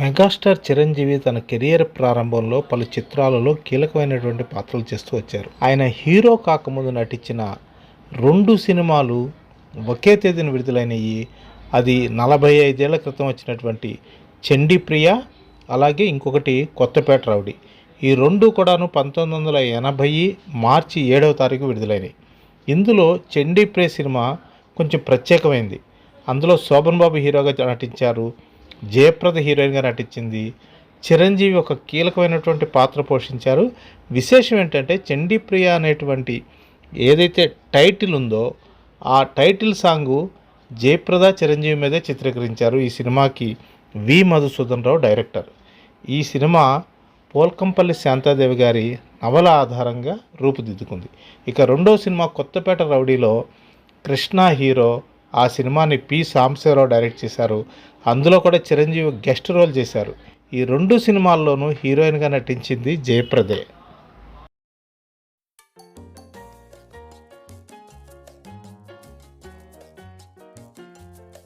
Megastar Chiranjeevi తన career ప్రారంభంలో పలు చిత్రాలలో కీలకమైనటువంటి పాత్రలు చేస్తూ వచ్చారు. ఆయన హీరో కాకముందు నటించిన రెండు సినిమాలు ఒకే తేదీన విడుదలైనవి అది నలభై ఐదేళ్ళ క్రితం వచ్చినటువంటి చండీ ప్రియ అలాగే ఇంకొకటి కొత్తపేట రౌడీ. ఈ రెండు కూడాను పంతొమ్మిది వందల ఎనభై మార్చి ఏడవ తారీఖు విడుదలైనవి ఇందులో చండీ ప్రియ సినిమా కొంచెం ప్రత్యేకమైంది. అందులో శోభన్ బాబు హీరోగా నటించారు. జయప్రద హీరోయిన్గా నటించింది చిరంజీవి ఒక కీలకమైనటువంటి పాత్ర పోషించారు. విశేషం ఏంటంటే చండీప్రియ అనేటువంటి ఏదైతే టైటిల్ ఉందో ఆ టైటిల్ సాంగు జయప్రద చిరంజీవి మీదే చిత్రీకరించారు. ఈ సినిమాకి వి మధుసూదన్ రావు డైరెక్టర్. ఈ సినిమా పోల్కంపల్లి శాంతాదేవి గారి నవల ఆధారంగా రూపుదిద్దుకుంది. ఇక రెండో సినిమా కొత్తపేట రౌడీలో కృష్ణ హీరో ఆ సినిమాని పి. సాంబశివరావు డైరెక్ట్ చేశారు. అందులో కూడా చిరంజీవి గెస్ట్ రోల్ చేశారు. ఈ రెండు సినిమాల్లోనూ హీరోయిన్గా నటించింది జయప్రదే.